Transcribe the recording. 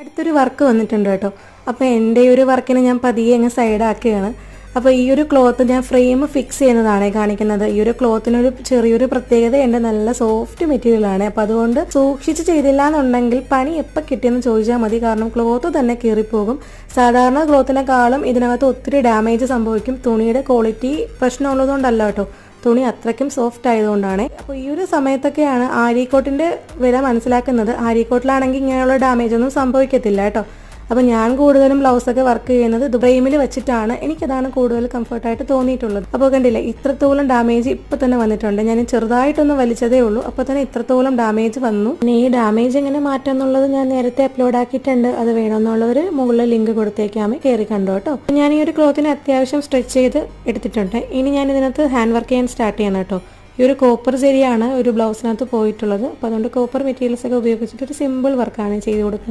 അടുത്തൊരു വർക്ക് വന്നിട്ടുണ്ട് കേട്ടോ. അപ്പോൾ എന്റെ ഒരു വർക്കിനെ ഞാൻ പതിയെ അങ്ങ് സൈഡാക്കുകയാണ്. അപ്പോൾ ഈ ഒരു ക്ലോത്ത് ഞാൻ ഫ്രെയിം ഫിക്സ് ചെയ്യുന്നതാണ് കാണിക്കുന്നത്. ഈ ഒരു ക്ലോത്തിനൊരു ചെറിയൊരു പ്രത്യേകത എന്റെ നല്ല സോഫ്റ്റ് മെറ്റീരിയലാണ് അപ്പോൾ അതുകൊണ്ട് സൂക്ഷിച്ച് ചെയ്തില്ല എന്നുണ്ടെങ്കിൽ പണി എപ്പോൾ കിട്ടിയെന്ന് ചോദിച്ചാൽ മതി. കാരണം ക്ലോത്ത് തന്നെ കീറിപ്പോകും. സാധാരണ ക്ലോത്തിനെക്കാളും ഇതിനകത്ത് ഒത്തിരി ഡാമേജ് സംഭവിക്കും. തുണിയുടെ ക്വാളിറ്റി പ്രശ്നമുള്ളതുകൊണ്ടല്ല കേട്ടോ. തുണി അത്രയ്ക്കും സോഫ്റ്റ് ആയതുകൊണ്ടാണ്. അപ്പോൾ ഈ ഒരു സമയത്തൊക്കെയാണ് ആര്യക്കോട്ടിന്റെ വില മനസ്സിലാക്കുന്നത്. ആര്യക്കോട്ടിലാണെങ്കിൽ ഇങ്ങനെയുള്ള ഡാമേജ് ഒന്നും സംഭവിക്കത്തില്ല കേട്ടോ. അപ്പോൾ ഞാൻ കൂടുതലും ബ്ലൗസൊക്കെ വർക്ക് ചെയ്യുന്നത് ഫ്രെയിമിൽ വെച്ചിട്ടാണ്. എനിക്കതാണ് കൂടുതൽ കംഫർട്ടായിട്ട് തോന്നിയിട്ടുള്ളത്. അപ്പോൾ കണ്ടില്ലേ ഇത്രത്തോളം ഡാമേജ് ഇപ്പോൾ തന്നെ വന്നിട്ടുണ്ട്. ഞാൻ ചെറുതായിട്ടൊന്ന് വലിച്ചതേ ഉള്ളൂ. അപ്പോൾ തന്നെ ഇത്രത്തോളം ഡാമേജ് വന്നു. പിന്നെ ഈ ഡാമേജ് എങ്ങനെ മാറ്റാം എന്നുള്ളത് ഞാൻ നേരത്തെ അപ്ലോഡ് ആക്കിയിട്ടുണ്ട്. അത് വേണമെന്നുള്ളവർ മുകളിൽ ലിങ്ക് കൊടുത്തേക്കാമേ. കയറി കണ്ടോ കേട്ടോ ഞാൻ ഈ ഒരു ക്ലോത്തിന് അത്യാവശ്യം സ്ട്രെച്ച് ചെയ്ത് എടുത്തിട്ടുണ്ട്. ഇനി ഞാൻ ഇതിനകത്ത് ഹാൻഡ് വർക്ക് ചെയ്യാൻ സ്റ്റാർട്ട് ചെയ്യണം കേട്ടോ ഈ ഒരു കോപ്പർ ചെരിയാണ് ഒരു ബ്ലൗസിനകത്ത് പോയിട്ടുള്ളത്. അപ്പോൾ അതുകൊണ്ട് കോപ്പർ മെറ്റീരിയൽസ് ഒക്കെ ഉപയോഗിച്ചിട്ട് ഒരു സിമ്പിൾ വർക്കാണ് ചെയ്ത് കൊടുക്കുന്നത്.